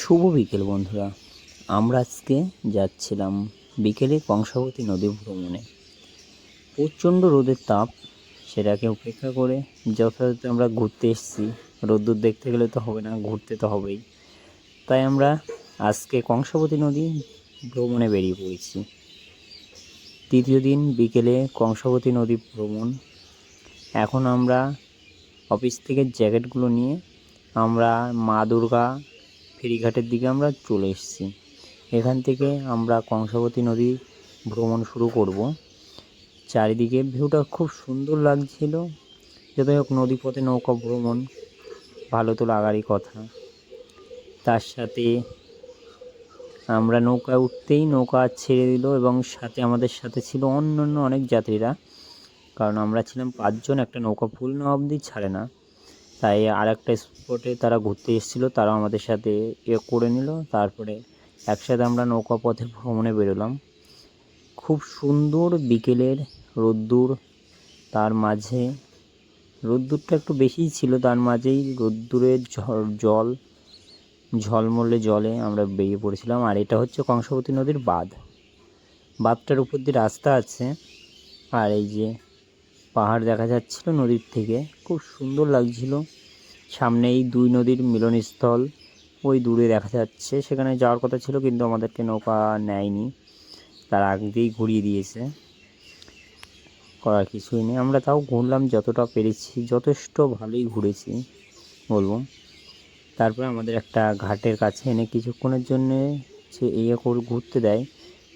শুভ বিকেল, বন্ধুরা। আমরা আজকে যাচ্ছিলাম বিকেলে কংসাবতী নদী ভ্রমণে। প্রচণ্ড রোদের তাপ, সেটাকে উপেক্ষা করে যথাযথ আমরা ঘুরতে এসেছি। রোদ্দুর দেখতে গেলে তো হবে না, ঘুরতে তো হবেই। তাই আমরা আজকে কংসাবতী নদী ভ্রমণে বেরিয়ে পড়েছি। তৃতীয় দিন বিকেলে কংসাবতী নদী ভ্রমণ। এখন আমরা অফিস থেকে জ্যাকেটগুলো নিয়ে আমরা মা দুর্গা ফেরিঘাটের দিকে আমরা চলে এসেছি। এখান থেকে আমরা কংসাবতী নদী ভ্রমণ শুরু করব। চারিদিকে ভিউটা খুব সুন্দর লাগছিল। যাই হোক নদীপথে নৌকা ভ্রমণ, ভালো তো লাগারই কথা। তার সাথে আমরা নৌকায় উঠতেই নৌকা ছেড়ে দিল এবং সাথে আমাদের সাথে ছিল অন্য অন্য অনেক যাত্রীরা। কারণ আমরা ছিলাম পাঁচজন, একটা নৌকা ফুল না অবধি ছাড়ে না। তাই আর একটা স্পটে তারা ঘুরতে এসেছিল, তারাও আমাদের সাথে এ করে নিল, তারপরে একসাথে আমরা নৌকা পথে ভ্রমণে বেরোলাম। খুব সুন্দর বিকেলের রোদ্দুর, তার মাঝে রোদ্দুরটা একটু বেশিই ছিল, তার মাঝেই রোদ্দুরের জল, ঝলমলে জলে আমরা বেরিয়ে পড়েছিলাম। আর এটা হচ্ছে কংসাবতী নদীর বাঁধ। বাঁধটার উপর দিয়ে রাস্তা আছে। আর এই যে পাহাড় দেখা যাচ্ছিল নদীর থেকে। খুব সুন্দর লাগছিল। সামনে এই দুই নদীর মিলনস্থল। ওই দূরে দেখা যাচ্ছে। সেখানে যাওয়ার কথা ছিল কিন্তু আমাদেরকে নৌকা নেয়নি। তার আগেই ঘুরিয়ে দিয়েছে। করার কিছুই নেই। আমরা তাও ঘুরলাম, যতটা পেরেছি, যথেষ্ট ভালোই ঘুরেছি, বলব। তারপরে আমাদের একটা ঘাটের কাছে এনে কিছুক্ষণের জন্য সে ইয়ে করে ঘুরতে দেয়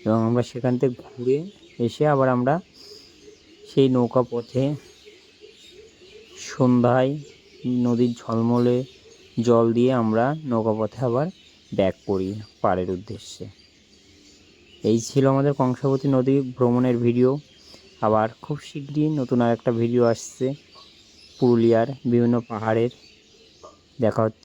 এবং আমরা সেখান থেকে ঘুরে এসে আবার আমরা সেই নৌকা পথে সন্ধ্যায় নদীর ঝলমলে জল দিয়ে আমরা নৌকা পথে আবার ব্যাক করি পাড়ের উদ্দেশ্যে। এই ছিল আমাদের কংসাবতী নদী ভ্রমণের ভিডিও। আবার খুব শীঘ্রই নতুন আর একটা ভিডিও আসছে পুরুলিয়ার বিভিন্ন পাহাড়ের। দেখা হচ্ছে।